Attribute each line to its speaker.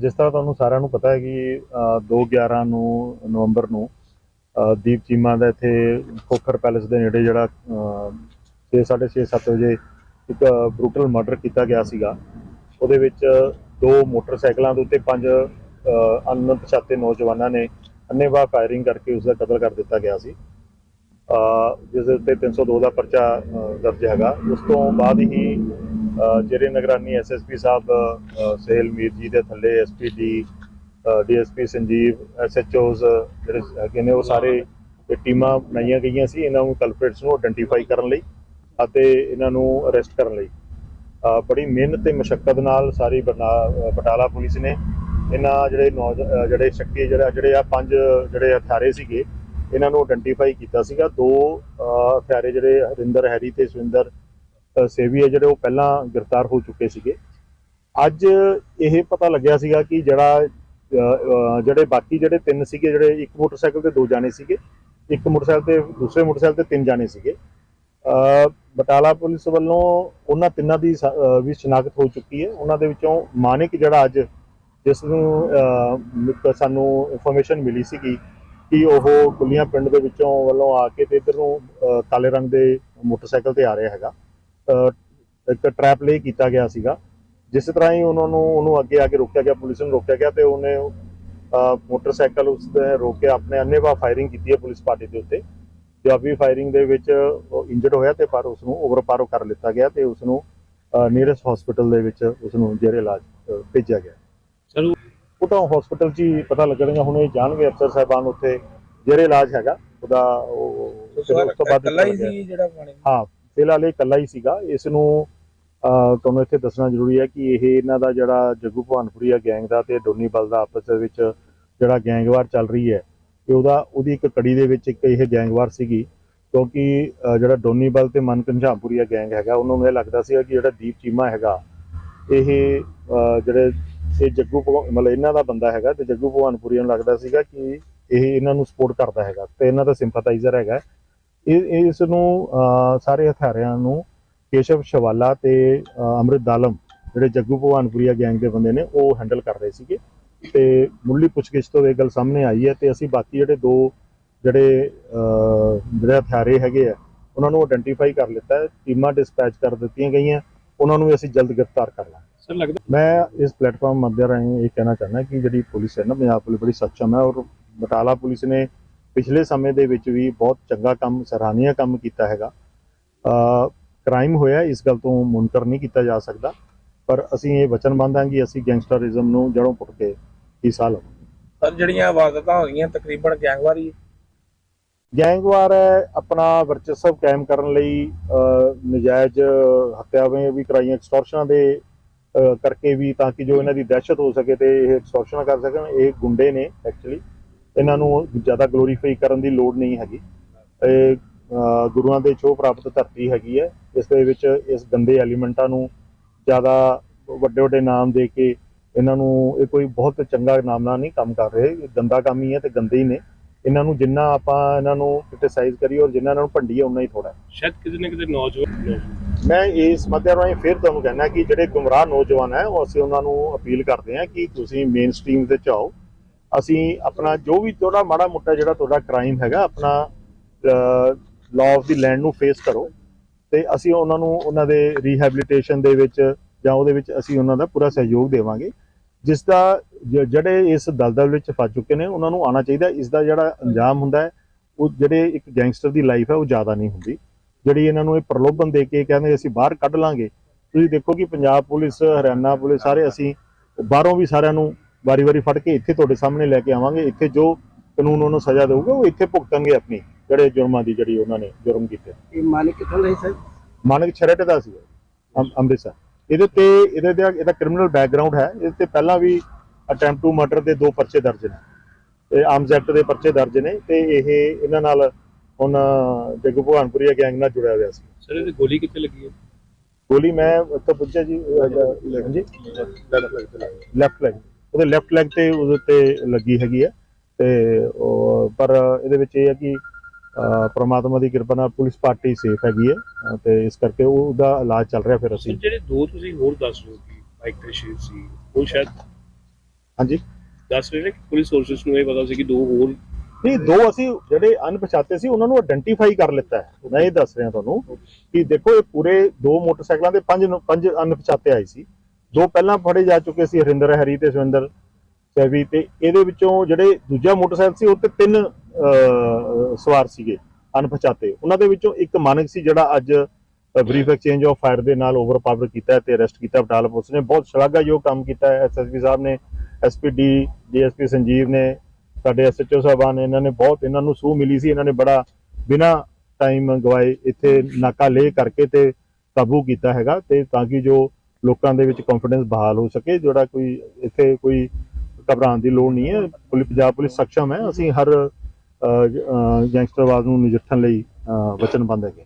Speaker 1: ਜਿਸ ਤਰ੍ਹਾਂ ਤੁਹਾਨੂੰ ਸਾਰਿਆਂ ਨੂੰ ਪਤਾ ਹੈ ਕਿ 2/11 ਨੂੰ ਨਵੰਬਰ ਨੂੰ ਦੀਪ ਚੀਮਾ ਦਾ ਇੱਥੇ ਖੋਖਰ ਪੈਲੇਸ ਦੇ ਨੇੜੇ ਜਿਹੜਾ 6:30 7 ਵਜੇ ਇੱਕ ਬਰੂਟਲ ਮਰਡਰ ਕੀਤਾ ਗਿਆ ਸੀਗਾ। ਉਹਦੇ ਵਿੱਚ ਦੋ ਮੋਟਰਸਾਈਕਲਾਂ ਦੇ ਉੱਤੇ ਪੰਜ ਅਨਪਛਾਤੇ ਨੌਜਵਾਨਾਂ ਨੇ ਅੰਨ੍ਹੇਵਾਹ ਫਾਇਰਿੰਗ ਕਰਕੇ ਉਸ ਦਾ ਕਤਲ ਕਰ ਦਿੱਤਾ ਗਿਆ ਸੀ। ਅ, ਜਿਸ ਦੇ ਉੱਤੇ 302 ਦਾ ਪਰਚਾ ਦਰਜ ਹੈਗਾ। ਉਸ ਤੋਂ ਬਾਅਦ ਹੀ ਜਿਹੜੇ ਨਿਗਰਾਨੀ ਐਸਐਸਪੀ ਸਾਹਿਬ ਅ, ਸਹਿਲ ਮੀਰ ਜੀ ਦੇ ਥੱਲੇ ਐਸਪੀਡੀ ਡੀਐਸਪੀ ਸੰਜੀਵ ਐਸਐਚਓਜ਼ ਜਿਹੜੇ ਹੈਗੇ ਨੇ ਉਹ ਸਾਰੇ ਟੀਮਾਂ ਬਣਾਈਆਂ ਗਈਆਂ ਸੀ ਇਹਨਾਂ ਨੂੰ ਕਲਪਰੇਟਸ ਨੂੰ ਆਇਡੈਂਟੀਫਾਈ ਕਰਨ ਲਈ ਅਤੇ ਇਹਨਾਂ ਨੂੰ ਅਰੈਸਟ ਕਰਨ ਲਈ। ਬੜੀ ਮਿਹਨਤ ਤੇ ਮੁਸ਼ਕਲ ਨਾਲ ਸਾਰੀ ਬਰਨਾ- ਬਟਾਲਾ ਪੁਲਿਸ ਨੇ ਇਹਨਾਂ ਜਿਹੜੇ ਨੌਜ ਜਿਹੜੇ ਸ਼ੱਕੀ ਜਿਹੜਾ ਜਿਹੜੇ ਆ ਪੰਜ ਜਿਹੜੇ ਹਥਿਆਰੇ ਸੀਗੇ ਇਹਨਾਂ ਨੂੰ ਆਇਡੈਂਟੀਫਾਈ ਕੀਤਾ ਸੀਗਾ। ਦੋ ਹਥਿਆਰੇ ਜਿਹੜੇ ਹਰਿੰਦਰ ਹੈਰੀ ਤੇ ਸੁਰਿੰਦਰ ਸੇਵੀ ਹੈ ਜਿਹੜੇ ਉਹ ਪਹਿਲਾਂ ਗ੍ਰਿਫਤਾਰ ਹੋ ਚੁੱਕੇ ਸੀਗੇ। ਅੱਜ ਇਹ ਪਤਾ ਲੱਗਿਆ ਸੀਗਾ ਕਿ ਜਿਹੜਾ ਜਿਹੜੇ ਬਾਕੀ ਜਿਹੜੇ ਤਿੰਨ ਸੀਗੇ, ਜਿਹੜੇ ਇੱਕ ਮੋਟਰਸਾਈਕਲ ਤੇ ਦੋ ਜਾਣੇ ਸੀਗੇ, ਇੱਕ ਮੋਟਰਸਾਈਕਲ ਤੇ ਦੂਸਰੇ ਮੋਟਰਸਾਈਕਲ ਤੇ ਤਿੰਨ ਜਾਣੇ ਸੀਗੇ। ਬਟਾਲਾ ਪੁਲਿਸ ਵੱਲੋਂ ਉਹਨਾਂ ਤਿੰਨਾਂ ਦੀ ਸ- ਵੀ ਸ਼ਨਾਖਤ ਹੋ ਚੁੱਕੀ ਹੈ। ਉਹਨਾਂ ਦੇ ਵਿੱਚੋਂ ਮਾਨਿਕ ਜਿਹੜਾ ਅੱਜ, ਜਿਸ ਨੂੰ ਸਾਨੂੰ ਇਨਫੋਰਮੇਸ਼ਨ ਮਿਲੀ ਸੀਗੀ ਕਿ ਉਹ ਕੁੱਲੀਆਂ ਪਿੰਡ ਦੇ ਵਿੱਚੋਂ ਵੱਲੋਂ ਆ ਕੇ ਤੇ ਇਧਰ ਨੂੰ ਕਾਲੇ ਰੰਗ ਦੇ ਮੋਟਰਸਾਈਕਲ ਤੇ ਆ ਰਿਹਾ ਹੈਗਾ। ਇੱਕ ਟਰੈਪ ਲੇ ਕੀਤਾ ਗਿਆ ਸੀਗਾ। ਜਿਸ ਤਰ੍ਹਾਂ ਹੀ ਉਹਨਾਂ ਨੂੰ ਉਹਨੂੰ ਅੱਗੇ ਆ ਕੇ ਰੋਕਿਆ ਗਿਆ ਪੁਲਿਸ ਨੂੰ ਰੋਕਿਆ ਗਿਆ ਤੇ ਉਹਨੇ ਮੋਟਰਸਾਈਕਲ ਉਸ ਦੇ ਰੋਕ ਕੇ ਆਪਣੇ ਅੰਨੇਵਾਹ ਫਾਇਰਿੰਗ ਕੀਤੀ ਹੈ ਪੁਲਿਸ ਪਾਰਟੀ ਦੇ ਉੱਤੇ। ਜਵਾਬੀ ਫਾਇਰਿੰਗ ਦੇ ਵਿੱਚ ਇੰਜਰਡ ਹੋਇਆ ਤੇ ਪਰ ਉਸ ਨੂੰ ਓਵਰਪਾਰੋ ਕਰ ਲਿੱਤਾ ਗਿਆ ਤੇ ਉਸ ਨੂੰ ਨੀਅਰੈਸਟ ਹਸਪੀਟਲ ਦੇ ਵਿੱਚ ਉਸ ਨੂੰ ਜੇਰੇ ਇਲਾਜ ਭੇਜਿਆ ਗਿਆ।
Speaker 2: ਚਲੋ।
Speaker 1: ਉਹ ਤਾਂ ਹਸਪੀਟਲ 'ਚ ਹੀ ਪਤਾ ਲੱਗਣਗਾ। ਹੁਣ ਇਹ ਜਾਣਗੇ ਅਫਸਰ ਸਾਹਿਬਾਨ ਉੱਥੇ ਜਿਹੜੇ ਇਲਾਜ ਹੈਗਾ। ਉਹਦਾ ਉਹ ਉਸ ਤੋਂ ਬਾਅਦ
Speaker 2: ਹੀ
Speaker 1: ਪਤਾ ਲੱਗਿਆ। ਫਿਲਹਾਲ ਇਹ ਇਕੱਲਾ ਹੀ ਸੀਗਾ ਇਸ ਨੂੰ ਤੁਹਾਨੂੰ ਇੱਥੇ ਦੱਸਣਾ ਜ਼ਰੂਰੀ ਹੈ ਕਿ ਇਹ ਇਹਨਾਂ ਦਾ ਜਿਹੜਾ ਜੱਗੂ ਭਵਾਨਪੁਰੀਆ ਗੈਂਗ ਦਾ ਤੇ ਡੋਨੀ ਬਲ ਦਾ ਆਪਸ ਦੇ ਵਿੱਚ ਜਿਹੜਾ ਗੈਂਗਵਾਰ ਚੱਲ ਰਹੀ ਹੈ, ਤੇ ਉਹਦਾ, ਉਹਦੀ ਇੱਕ ਕੜੀ ਦੇ ਵਿੱਚ ਇੱਕ ਇਹ ਗੈਂਗਵਾਰ ਸੀਗੀ ਕਿਉਂਕਿ ਜਿਹੜਾ ਡੋਨੀ ਬਲ ਤੇ ਮਨ ਘਨਸ਼ਾਮਪੁਰੀਆ ਗੈਂਗ ਹੈਗਾ, ਉਹਨਾਂ ਨੂੰ ਇਹ ਲੱਗਦਾ ਸੀ ਕਿ ਜਿਹੜਾ ਦੀਪ ਚੀਮਾ ਹੈਗਾ, ਇਹ ਜਿਹੜੇ, ਇਹ ਜੱਗੂ ਭਗਵਾ- ਮਤਲਬ ਇਹਨਾਂ ਦਾ ਬੰਦਾ ਹੈਗਾ ਤੇ ਜੱਗੂ ਭਵਾਨਪੁਰੀਆ ਨੂੰ ਲੱਗਦਾ ਸੀਗਾ ਕਿ ਇਹ ਇਹਨਾਂ ਨੂੰ ਸਪੋਰਟ ਕਰਦਾ ਹੈਗਾ ਤੇ ਇਹਨਾਂ ਦਾ ਸਿੰਪਥਾਈਜ਼ਰ ਹੈਗਾ ਇਹ ਇਸ ਨੂੰ ਸਾਰੇ ਹਥਿਆਰਿਆਂ ਨੂੰ ਕੇਸ਼ਵ ਸ਼ਵਾਲਾ ਤੇ ਅੰਮ੍ਰਿਤ ਦਾਲਮ ਜਿਹੜੇ ਜੱਗੂ ਭਵਾਨਪੁਰੀਆ ਗੈਂਗ ਦੇ ਬੰਦੇ ਨੇ ਉਹ ਹੈਂਡਲ ਕਰ ਰਹੇ ਸੀਗੇ। ਤੇ ਮੁੱਢਲੀ ਪੁੱਛਗਿੱਛ ਤੋਂ ਇਹ ਗੱਲ ਸਾਹਮਣੇ ਆਈ ਹੈ ਤੇ ਅਸੀਂ ਬਾਕੀ ਜਿਹੜੇ ਦੋ ਜਿਹੜੇ ਜਿਹੜੇ ਹਥਿਆਰੇ ਹੈਗੇ ਆ ਉਹਨਾਂ ਨੂੰ ਆਇਡੈਂਟੀਫਾਈ ਕਰ ਲਿੱਤਾ ਹੈ ਟੀਮਾਂ ਡਿਸਪੈਚ ਕਰ ਦਿੱਤੀਆਂ ਗਈਆਂ ਉਹਨਾਂ ਨੂੰ ਵੀ ਅਸੀਂ ਜਲਦ ਗ੍ਰਿਫਤਾਰ ਕਰ ਲਾਂਗੇ।
Speaker 2: ਸਰ ਲੱਗਦਾ
Speaker 1: ਮੈਂ ਇਸ ਪਲੇਟਫਾਰਮ ਮੱਦੇ ਰਾਹੀਂ ਇਹ ਕਹਿਣਾ ਚਾਹੁੰਦਾ ਕਿ ਜਿਹੜੀ ਪੁਲਿਸ ਹੈ ਨਾ ਪੰਜਾਬ ਪੁਲਿਸ ਬੜੀ ਸક્ષਮ ਹੈ ਔਰ ਬਟਾਲਾ ਪੁਲਿਸ ਨੇ ਪਿਛਲੇ ਸਮੇਂ ਦੇ ਵਿੱਚ ਵੀ ਬਹੁਤ ਚੰਗਾ ਕੰਮ ਸਰਾਹਨੀय ਕੰਮ ਕੀਤਾ ਹੈਗਾ। ਕ੍ਰਾਈਮ ਹੋਇਆ ਇਸ ਗੱਲ ਤੋਂ ਮੁਨਕਰ ਨਹੀਂ ਕੀਤਾ ਜਾ ਸਕਦਾ। ਪਰ ਅਸੀਂ ਇਹ ਵਚਨਬੱਧ ਹਾਂ ਕਿ ਅਸੀਂ ਗੈਂਗਸਟਰਿਜ਼ਮ ਨੂੰ ਜੜੋਂ ਪੁੱਟ ਕੇ ਹੀ ਸਾਲ
Speaker 2: ਸਰ ਜਿਹੜੀਆਂ ਵਾਰਦਾਤਾਂ ਹੋਈਆਂ ਤਕਰੀਬਨ ਗੈਂਗਵਾਰੀ
Speaker 1: ਗੈਂਗਵਾਰ ਹੈ ਆਪਣਾ ਵਰਚਸਵ ਕਾਇਮ ਕਰਨ ਲਈ ਨਜਾਇਜ਼ ਹੱਤਿਆਵਾਂ ਵੀ ਕਰਾਈਆਂ ਐਕਸਟੋਰਸ਼ਨਾਂ ਦੇ ਕਰਕੇ ਵੀ ਤਾਂ ਕਿ ਜੋ ਇਹਨਾਂ ਦੀ ਦਹਿਸ਼ਤ ਹੋ ਸਕੇ ਤੇ ਇਹ ਐਕਸਟੋਰਸ਼ਨ ਕਰ ਸਕਣ। ਇਹ ਗੁੰਡੇ ਨੇ ਐਕਚੁਅਲੀ ਇਹਨਾਂ ਨੂੰ ਜ਼ਿਆਦਾ ਗਲੋਰੀਫਾਈ ਕਰਨ ਦੀ ਲੋੜ ਨਹੀਂ ਹੈਗੀ। ਇਹ ਗੁਰੂਆਂ ਦੇ ਛੋਹ ਪ੍ਰਾਪਤ ਧਰਤੀ ਹੈਗੀ ਹੈ। ਇਸ ਦੇ ਵਿੱਚ ਇਸ ਗੰਦੇ ਐਲੀਮੈਂਟਾਂ ਨੂੰ ਜ਼ਿਆਦਾ ਵੱਡੇ ਵੱਡੇ ਨਾਮ ਦੇ ਕੇ ਇਹਨਾਂ ਨੂੰ ਇਹ ਕੋਈ ਬਹੁਤ ਚੰਗਾ ਨਾਮ ਨਾਲ ਨਹੀਂ ਕੰਮ ਕਰ ਰਹੇ। ਇਹ ਗੰਦਾ ਕੰਮ ਹੀ ਹੈ ਤੇ ਗੰਦੇ ਹੀ ਨੇ। ਇਹਨਾਂ ਨੂੰ ਜਿੰਨਾ ਆਪਾਂ ਇਹਨਾਂ ਨੂੰ ਕ੍ਰਿਟਿਸਾਈਜ਼ ਕਰੀਏ ਔਰ ਜਿੰਨਾ ਇਹਨਾਂ ਨੂੰ ਭੰਡੀਏ ਉਨਾ ਹੀ ਥੋੜਾ
Speaker 2: ਸ਼ਾਇਦ ਕਿਤੇ ਨਾ ਕਿਤੇ ਨੌਜਵਾਨ
Speaker 1: ਮੈਂ ਇਸ ਮੱਦੇ ਰਾਹੀਂ ਫਿਰ ਤੁਹਾਨੂੰ ਕਹਿਣਾ ਕਿ ਜਿਹੜੇ ਗੁੰਮਰਾਹ ਨੌਜਵਾਨ ਹੈ ਉਹ ਅਸੀਂ ਉਹਨਾਂ ਨੂੰ ਅਪੀਲ ਕਰਦੇ ਹਾਂ ਕਿ ਤੁਸੀਂ ਮੇਨ ਸਟ੍ਰੀਮ ਤੇ ਚਾਓ ਅਸੀਂ ਆਪਣਾ ਜੋ ਵੀ ਥੋੜਾ ਮਾੜਾ ਮੋਟਾ ਜਿਹੜਾ ਤੁਹਾਡਾ ਕ੍ਰਾਈਮ ਹੈਗਾ, ਆਪਣਾ ਲਾਅ ਆਫ ਦੀ ਲੈਂਡ ਨੂੰ ਫੇਸ ਕਰੋ ਤੇ ਅਸੀਂ ਉਹਨਾਂ ਨੂੰ ਉਹਨਾਂ ਦੇ ਰੀਹੈਬਿਲਿਟੇਸ਼ਨ ਦੇ ਵਿੱਚ ਜਾਂ ਉਹਦੇ ਵਿੱਚ ਅਸੀਂ ਉਹਨਾਂ ਦਾ ਪੂਰਾ ਸਹਿਯੋਗ ਦੇਵਾਂਗੇ। ਜਿਸ ਦਾ ਜ- ਜਿਹੜੇ ਇਸ ਦਲਦਲ ਵਿੱਚ ਫਸ ਚੁੱਕੇ ਨੇ, ਉਹਨਾਂ ਨੂੰ ਆਉਣਾ ਚਾਹੀਦਾ। ਇਸ ਦਾ ਜਿਹੜਾ ਅੰਜਾਮ ਹੁੰਦਾ ਹੈ, ਉਹ ਜਿਹੜੇ ਇੱਕ ਗੈਂਗਸਟਰ ਦੀ ਲਾਈਫ ਹੈ, ਉਹ ਜ਼ਿਆਦਾ ਨਹੀਂ ਹੁੰਦੀ। ਜਿਹੜੀ ਇਹਨਾਂ ਨੂੰ ਇਹ ਪ੍ਰਲੋਭਨ ਦੇ ਕੇ ਕਹਿੰਦੇ ਅਸੀਂ ਬਾਹਰ ਕੱਢ ਲਾਂਗੇ, ਤੁਸੀਂ ਦੇਖੋ ਕਿ ਪੰਜਾਬ ਪੁਲਿਸ, ਹਰਿਆਣਾ ਪੁਲਿਸ ਸਾਰੇ ਅਸੀਂ, ਬਾਹਰੋਂ ਵੀ ਸਾਰਿਆਂ ਨੂੰ ਵਾਰੀ-ਵਾਰੀ ਫੜ ਕੇ ਇੱਥੇ ਤੁਹਾਡੇ ਸਾਹਮਣੇ ਲੈ ਕੇ ਆਵਾਂਗੇ। ਇੱਥੇ ਜੋ ਕਾਨੂੰਨ ਉਹਨੂੰ ਸਜ਼ਾ ਦੇਊਗਾ ਉਹ ਇੱਥੇ ਭੁਗਤਣਗੇ ਆਪਣੀ ਜਿਹੜੇ ਜੁਰਮਾਂ ਦੀ ਜਿਹੜੀ ਉਹਨਾਂ ਨੇ ਜੁਰਮ ਕੀਤੇ।
Speaker 3: ਇਹ ਮਾਲਿਕ ਕਿੱਥੋਂ ਦਾ ਸੀ? ਸਰ
Speaker 1: ਮਾਨਕ ਛਰੇਟ ਦਾ ਸੀ ਅੰਮ੍ਰਿਤਸਰ। ਇਹਦੇ ਤੇ ਇਹਦੇ ਤੇ ਇਹਦਾ ਕ੍ਰਿਮੀਨਲ ਬੈਕਗ੍ਰਾਉਂਡ ਹੈ। ਇਹਦੇ ਤੇ ਪਹਿਲਾਂ ਵੀ ਅਟੈਂਪਟ ਟੂ ਮਰਡਰ ਦੇ ਦੋ ਪਰਚੇ ਦਰਜ ਨੇ। ਤੇ ਆਰਮਸ ਐਕਟ ਦੇ ਪਰਚੇ ਦਰਜ ਨੇ ਤੇ ਇਹ ਇਹਨਾਂ ਨਾਲ ਹੁਣ ਜੱਗੂ ਭਵਾਨਪੁਰੀਆ ਗੈਂਗ ਨਾਲ ਜੁੜਿਆ ਹੋਇਆ ਸੀ।
Speaker 2: ਸਰ ਇਹਦੇ ਗੋਲੀ ਕਿੱਥੇ ਲੱਗੀ ਹੈ?
Speaker 1: ਗੋਲੀ ਮੈਂ ਉੱਥੇ ਪੁੱਛਿਆ ਜੀ ਹਾਂਜੀ? Left leg. ਉਹਦੇ ਲੈਫਟ ਲੈਗ ਤੇ ਉਹਦੇ ਉੱਤੇ ਲੱਗੀ ਹੈਗੀ ਹੈ ਤੇ ਪਰ ਇਹਦੇ ਵਿੱਚ ਇਹ ਹੈ ਕਿ ਪ੍ਰਮਾਤਮਾ ਦੀ ਕਿਰਪਾ ਨਾਲ ਪੁਲਿਸ ਪਾਰਟੀ ਸੇਫ ਹੈਗੀ ਹੈ ਤੇ ਇਸ ਕਰਕੇ ਉਹ- ਉਹਦਾ ਇਲਾਜ ਚੱਲ ਰਿਹਾ ਫਿਰ ਅਸੀਂ।
Speaker 2: ਜਿਹੜੇ ਦੋ ਤੁਸੀਂ ਹੋਰ ਦੱਸ ਰਹੇ ਹੋ ਕਿ ਬਾਈਕ ਤੇ ਸ਼ੇਰ ਸੀ ਉਹ ਸ਼ਾਇਦ
Speaker 1: ਹਾਂਜੀ।
Speaker 3: ਦੱਸ ਰਹੇ ਨੇ ਕਿ ਪੁਲਿਸ ਸੋਰਸਸ ਨੂੰ ਇਹ ਪਤਾ ਸੀ ਕਿ ਦੋ ਹੋਰ
Speaker 1: ਨਹੀਂ ਦੋ ਅਸੀਂ ਜਿਹੜੇ ਅਣਪਛਾਤੇ ਸੀ ਉਹਨਾਂ ਨੂੰ ਆਇਡੈਂਟੀਫਾਈ ਕਰ ਲਿੱਤਾ ਹੈ। ਮੈਂ ਇਹ ਦੱਸ ਰਿਹਾ ਤੁਹਾਨੂੰ ਕਿ ਦੇਖੋ ਇਹ ਪੂਰੇ ਦੋ ਮੋਟਰਸਾਈਕਲਾਂ ਦੇ ਪੰਜ ਪੰਜ ਅਣਪਛਾਤੇ ਆਏ ਸੀ। ਦੋ ਪਹਿਲਾਂ ਫੜੇ ਜਾ ਚੁੱਕੇ ਸੀ ਹਰਿੰਦਰ ਹਰੀ ਤੇ ਸੁਰਿੰਦਰ ਸੈਵੀ ਤੇ ਇਹਦੇ ਵਿੱਚੋਂ ਜਿਹੜੇ ਦੂਜਾ ਮੋਟਰਸਾਈਕਲ ਸੀ, ਉਹ ਤੇ ਤਿੰਨ ਸਵਾਰ ਸੀਗੇ, ਅਣਪਛਾਤੇ। ਉਹਨਾਂ ਦੇ ਵਿੱਚੋਂ ਇੱਕ ਮਾਨਕ ਸੀ ਜਿਹੜਾ ਅੱਜ ਬਰੀਫ ਐਕਸਚੇਂਜ ਆਫ ਫਾਇਰ ਦੇ ਨਾਲ ਓਵਰਪਾਵਰ ਕੀਤਾ ਤੇ ਅਰੈਸਟ ਕੀਤਾ ਬਟਾਲਾ ਪੁਲਿਸ ਨੇ। ਬਹੁਤ ਸ਼ਲਾਘਾਯੋਗ ਕੰਮ ਕੀਤਾ ਹੈ। ਐਸਐਸਪੀ ਸਾਹਿਬ ਨੇ ਐਸਪੀਡੀ ਡੀਐਸਪੀ ਸੰਜੀਵ ਨੇ, ਸਾਡੇ ਐਸਐਚਓ ਸਾਹਿਬਾਨ ਨੇ, ਇਹਨਾਂ ਨੇ ਬਹੁਤ ਇਹਨਾਂ ਨੂੰ ਸੂਹ ਮਿਲੀ ਸੀ। ਇਹਨਾਂ ਨੇ ਬੜਾ ਬਿਨਾ ਟਾਈਮ ਗਵਾਏ ਇੱਥੇ ਨਾਕਾ ਲੇ ਕਰਕੇ ਤੇ ਕਾਬੂ ਕੀਤਾ ਹੈਗਾ ਤੇ ਤਾਂ ਕਿ ਜੋ ਲੋਕਾਂ ਦੇ ਵਿੱਚ ਕੰਫੀਡੈਂਸ ਬਹਾਲ ਹੋ ਸਕੇ ਜਿਹੜਾ ਕੋਈ ਇੱਥੇ ਕੋਈ ਘਬਰਾਉਣ ਦੀ ਲੋੜ ਨਹੀਂ ਹੈ। ਪੁਲਿਸ ਪੰਜਾਬ ਪੁਲਿਸ ਸક્ષਮ ਹੈ। ਅਸੀਂ ਹਰ ਅਹ, ਗੈਂਗਸਟਰਵਾਦ ਨੂੰ ਨਜਿੱਠਣ ਲਈ ਅਹ, ਵਚਨਬੱਧ ਹੈਗੇ।